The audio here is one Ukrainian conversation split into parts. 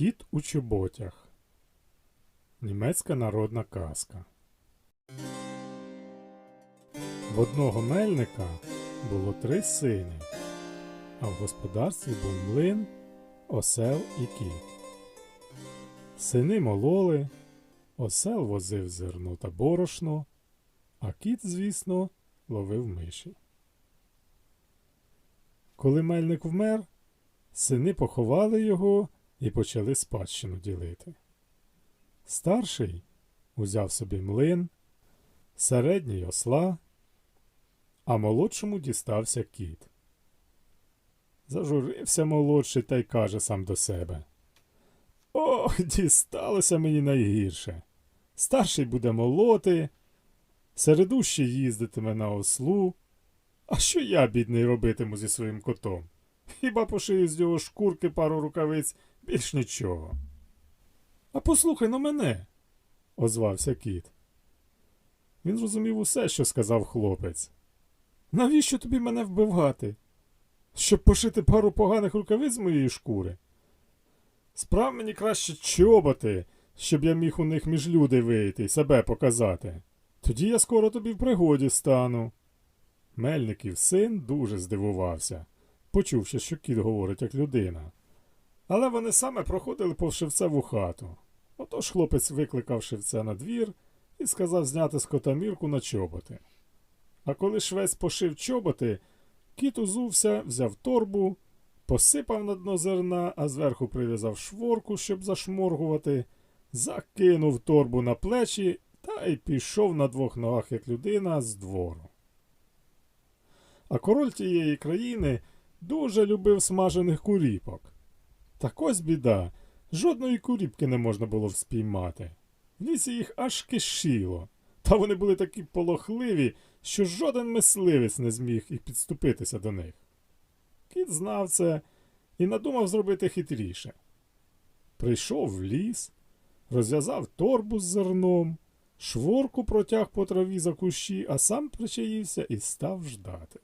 Кіт у чоботях. Німецька народна казка. В одного мельника було три сини, а в господарстві був млин, осел і кіт. Сини мололи, осел возив зерно та борошно, а кіт, звісно, ловив миші. Коли мельник вмер, сини поховали його і почали спадщину ділити. Старший узяв собі млин, середній осла, а молодшому дістався кіт. Зажурився молодший та й каже сам до себе. Ох, дісталося мені найгірше. Старший буде молоти, середущий їздитиме на ослу. А що я, бідний, робитиму зі своїм котом? Хіба пошию з нього шкурки пару рукавиць, більш нічого. А послухай на мене, озвався кіт. Він зрозумів усе, що сказав хлопець. Навіщо тобі мене вбивати? Щоб пошити пару поганих рукавиць з моєї шкури? Справ мені краще чоботи, щоб я міг у них між люди вийти і себе показати. Тоді я скоро тобі в пригоді стану. Мельників син дуже здивувався, почувши, що кіт говорить як людина. Але вони саме проходили повз шевцеву хату. Отож хлопець викликав шевця на двір і сказав зняти з на чоботи. А коли швець пошив чоботи, кіт узувся, взяв торбу, посипав на дно зерна, а зверху прив'язав шворку, щоб зашморгувати, закинув торбу на плечі та й пішов на двох ногах, як людина, з двору. А король тієї країни дуже любив смажених куріпок. Так ось біда, жодної куріпки не можна було вспіймати. В лісі їх аж кишіло, та вони були такі полохливі, що жоден мисливець не зміг і підступитися до них. Кіт знав це і надумав зробити хитріше. Прийшов в ліс, розв'язав торбу з зерном, шворку протяг по траві за кущі, а сам причаївся і став ждати.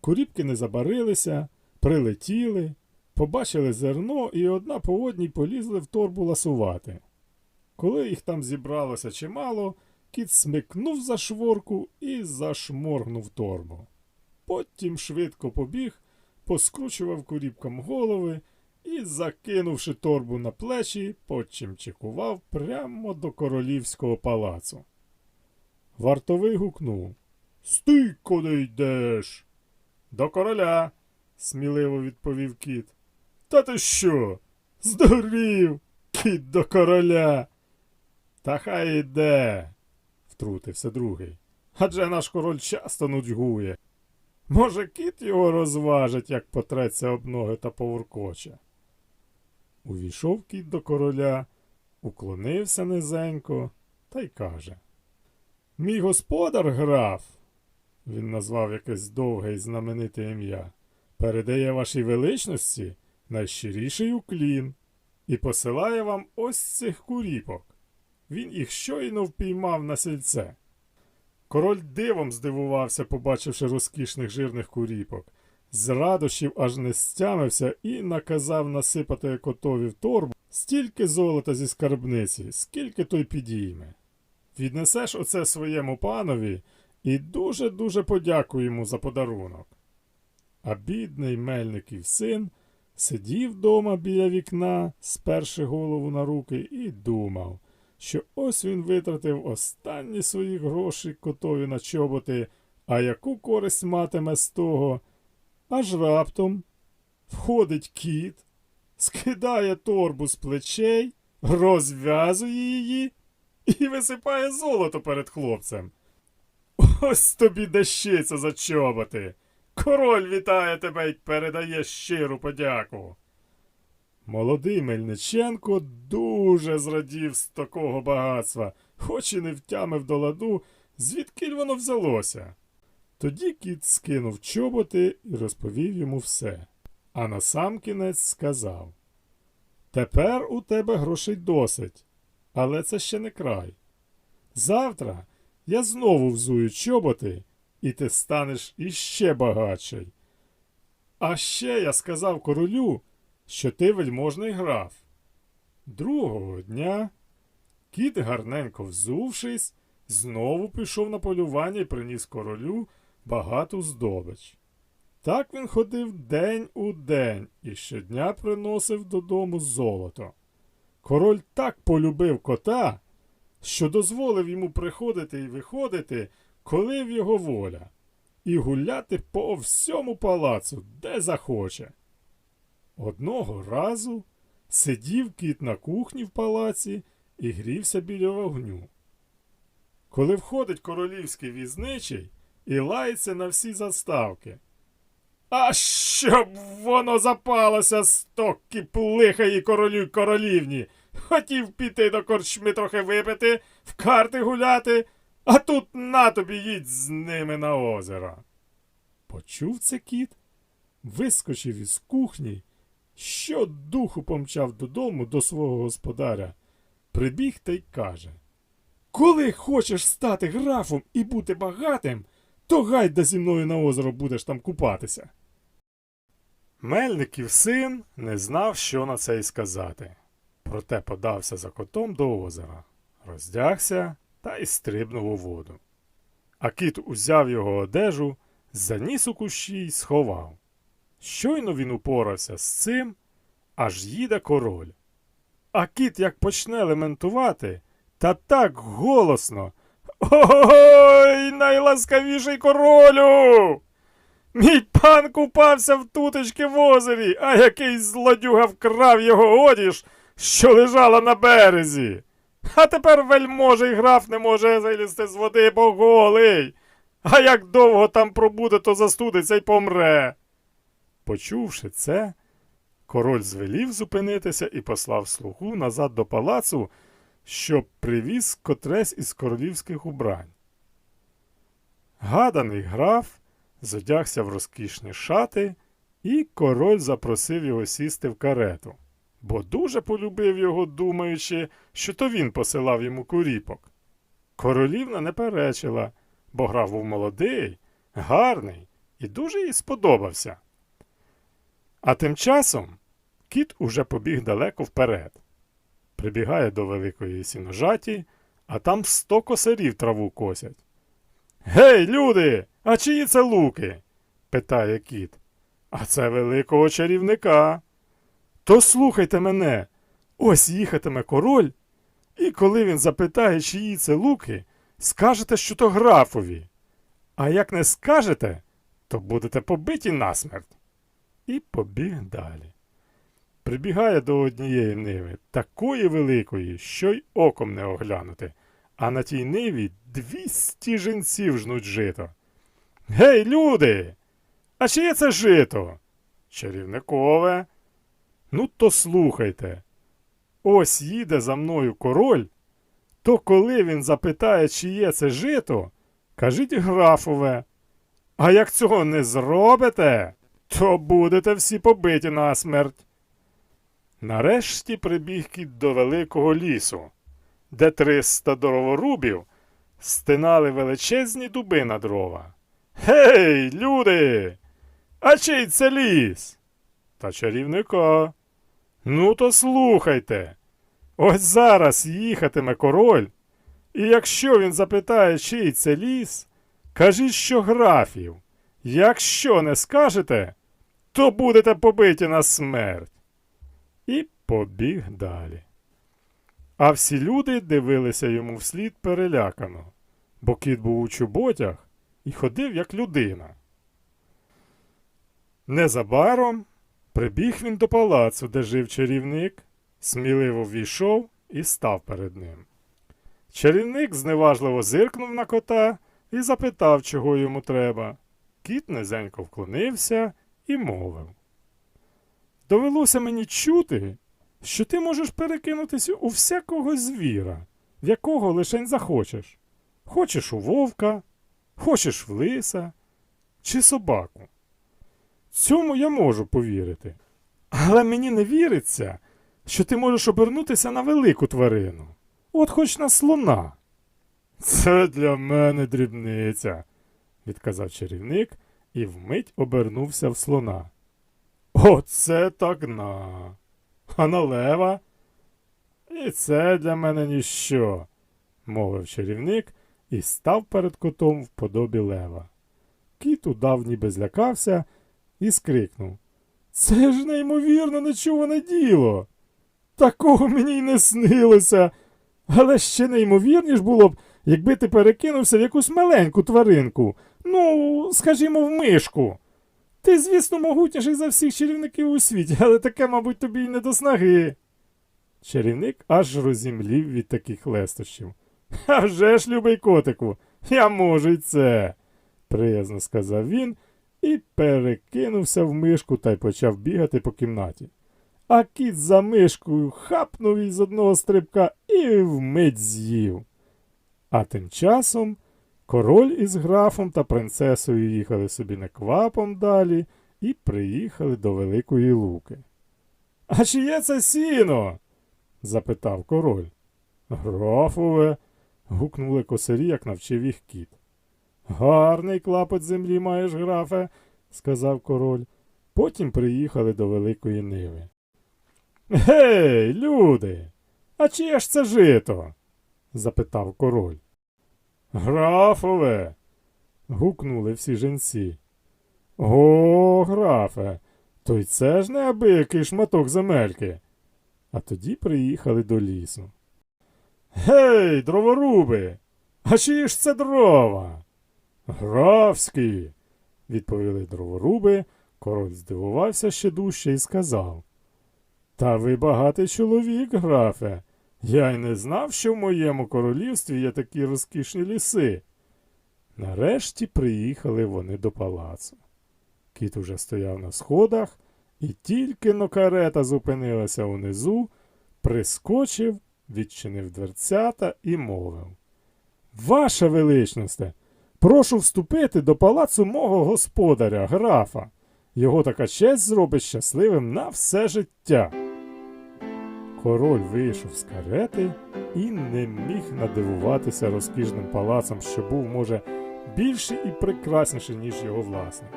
Куріпки не забарилися, прилетіли, побачили зерно і одна по одній полізли в торбу ласувати. Коли їх там зібралося чимало, кіт смикнув за шворку і зашморгнув торбу. Потім швидко побіг, поскручував куріпкам голови і, закинувши торбу на плечі, почимчикував прямо до королівського палацу. Вартовий гукнув Стій, куди йдеш? До короля, сміливо відповів кіт. Та ти що? Здурів, кіт до короля. Та хай іде, втрутився другий. Адже наш король часто нудьгує. Може, кіт його розважить, як потреться об ноги та поворкоче. Увійшов кіт до короля, уклонився низенько та й каже Мій господар граф, він назвав якесь довге і знамените ім'я, передає вашій величності найщиріший уклін і посилає вам ось цих куріпок. Він їх щойно впіймав на сільце. Король дивом здивувався, побачивши розкішних жирних куріпок. З радощів аж не стямився і наказав насипати котові в торбу стільки золота зі скарбниці, скільки той підійме. Віднесеш оце своєму панові і дуже-дуже подякуй йому за подарунок. А бідний мельників син сидів дома біля вікна, сперши голову на руки, і думав, що ось він витратив останні свої гроші котові на чоботи, а яку користь матиме з того. Аж раптом входить кіт, скидає торбу з плечей, розв'язує її і висипає золото перед хлопцем. Ось тобі дещиця за чоботи. Король вітає тебе й передає щиру подяку. Молодий Мельниченко дуже зрадів з такого багатства, хоч і не втямив до ладу, звідки воно взялося. Тоді кіт скинув чоботи і розповів йому все. А насамкінець сказав Тепер у тебе грошей досить, але це ще не край. Завтра я знову взую чоботи, і ти станеш іще багатший. А ще я сказав королю, що ти вельможний граф, Другого дня кіт, гарненько взувшись, знову пішов на полювання і приніс королю багату здобич. Так він ходив день у день і щодня приносив додому золото. Король так полюбив кота, що дозволив йому приходити і виходити, коли в його воля, і гуляти по всьому палацу, де захоче. Одного разу сидів кіт на кухні в палаці і грівся біля вогню. Коли входить королівський візничий і лається на всі заставки. А щоб воно запалося стоки плихаї королю королівні. Хотів піти до корчми трохи випити, в карти гуляти, а тут на тобі їдь з ними на озеро. Почув це кіт, вискочив із кухні, що духу помчав додому до свого господаря, прибіг та й каже Коли хочеш стати графом і бути багатим, то гайда зі мною на озеро будеш там купатися. Мельників син не знав, що на це й сказати. Проте подався за котом до озера, роздягся та й стрибнув у воду. А кіт узяв його одежу, заніс у кущі й сховав. Щойно він упорався з цим, аж їде король. А кіт як почне лементувати, та так голосно. Ой, найласкавіший королю! Мій пан купався в тутечки в озері, а якийсь злодюга вкрав його одіж, що лежала на березі. А тепер вельможий граф не може вилізти з води, бо голий. А як довго там пробуде, то застудиться й помре. Почувши це, король звелів зупинитися і послав слугу назад до палацу, щоб привіз котресь із королівських убрань. Гаданий граф зодягся в розкішні шати, і король запросив його сісти в карету, бо дуже полюбив його, думаючи, що то він посилав йому куріпок. Королівна не перечила, бо граф був молодий, гарний і дуже їй сподобався. А тим часом кіт уже побіг далеко вперед. Прибігає до великої сіножаті, а там сто косарів траву косять. Гей, люди! А чиї це луки? питає кіт. А це великого чарівника. То слухайте мене, ось їхатиме король, і коли він запитає, чиї це луки, скажете, що то графові. А як не скажете, то будете побиті насмерть. І побіг далі. Прибігає до однієї ниви, такої великої, що й оком не оглянути, а на тій ниві двісті жінців жнуть жито. Гей, люди! А чиє це жито? Чарівникове. Ну, то слухайте. Ось їде за мною король, то коли він запитає, чиє це жито, кажіть графове. А як цього не зробите, то будете всі побиті на смерть. Нарешті прибіг кіт до великого лісу, де триста дроворубів стинали величезні дуби на дрова. Гей, люди! А чий це ліс? Та чарівника. Ну, то слухайте. Ось зараз їхатиме король, і якщо він запитає, чий це ліс, кажіть, що графів. Якщо не скажете, то будете побиті на смерть. І побіг далі. А всі люди дивилися йому вслід перелякано, бо кіт був у чоботях і ходив як людина. Незабаром прибіг він до палацу, де жив чарівник, сміливо війшов і став перед ним. Чарівник зневажливо зиркнув на кота і запитав, чого йому треба. Кіт низенько вклонився і мовив. Довелося мені чути, що ти можеш перекинутися у всякого звіра, в якого лишень захочеш. Хочеш у вовка, хочеш в лиса чи собаку. Цьому я можу повірити. Але мені не віриться, що ти можеш обернутися на велику тварину, от хоч на слона. Це для мене дрібниця, відказав чарівник і вмить обернувся в слона. Оце так на. А на лева? І це для мене ніщо, мовив чарівник і став перед котом в подобі лева. Кіт удав ніби злякався і скрикнув. Це ж неймовірно нечуване діло. Такого мені й не снилося. Але ще неймовірніш було б, якби ти перекинувся в якусь маленьку тваринку. Ну, скажімо, в мишку. Ти, звісно, могутніший за всіх чарівників у світі, але таке, мабуть, тобі й не до снаги. Чарівник аж розімлів від таких лестощів. А вже ж, любий котику, я можу й це, приязно сказав він і перекинувся в мишку та й почав бігати по кімнаті. А кіт за мишкою хапнув її з одного стрибка і вмить з'їв. А тим часом король із графом та принцесою їхали собі неквапом далі і приїхали до Великої Луки. А чиє це сіно? запитав король. Графове. гукнули косарі, як навчив їх кіт. Гарний клапоть землі маєш, графе, сказав король. Потім приїхали до Великої Ниви. Гей, люди, а чиє ж це жито? запитав король. Графове. гукнули всі жінці. О, графе, то й це ж неабиякий шматок земельки. А тоді приїхали до лісу. Гей, дроворуби! А чиї ж це дрова? Графські, відповіли дроворуби. Король здивувався ще дужче і сказав. Та ви багатий чоловік, графе. Я й не знав, що в моєму королівстві є такі розкішні ліси. Нарешті приїхали вони до палацу. Кіт уже стояв на сходах, і тільки но карета зупинилася унизу, прискочив, відчинив дверцята і мовив. Ваша величносте, прошу вступити до палацу мого господаря, графа. Його така честь зробить щасливим на все життя. Король вийшов з карети і не міг надивуватися розкішним палацом, що був, може, більший і прекрасніший, ніж його власний.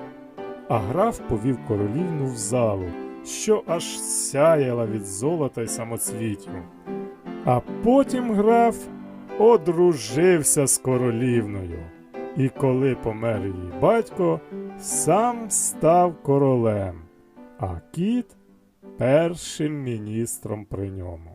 А граф повів королівну в залу, що аж сяяла від золота й самоцвітів. А потім граф одружився з королівною. І коли помер її батько, сам став королем, а кіт першим міністром при ньому.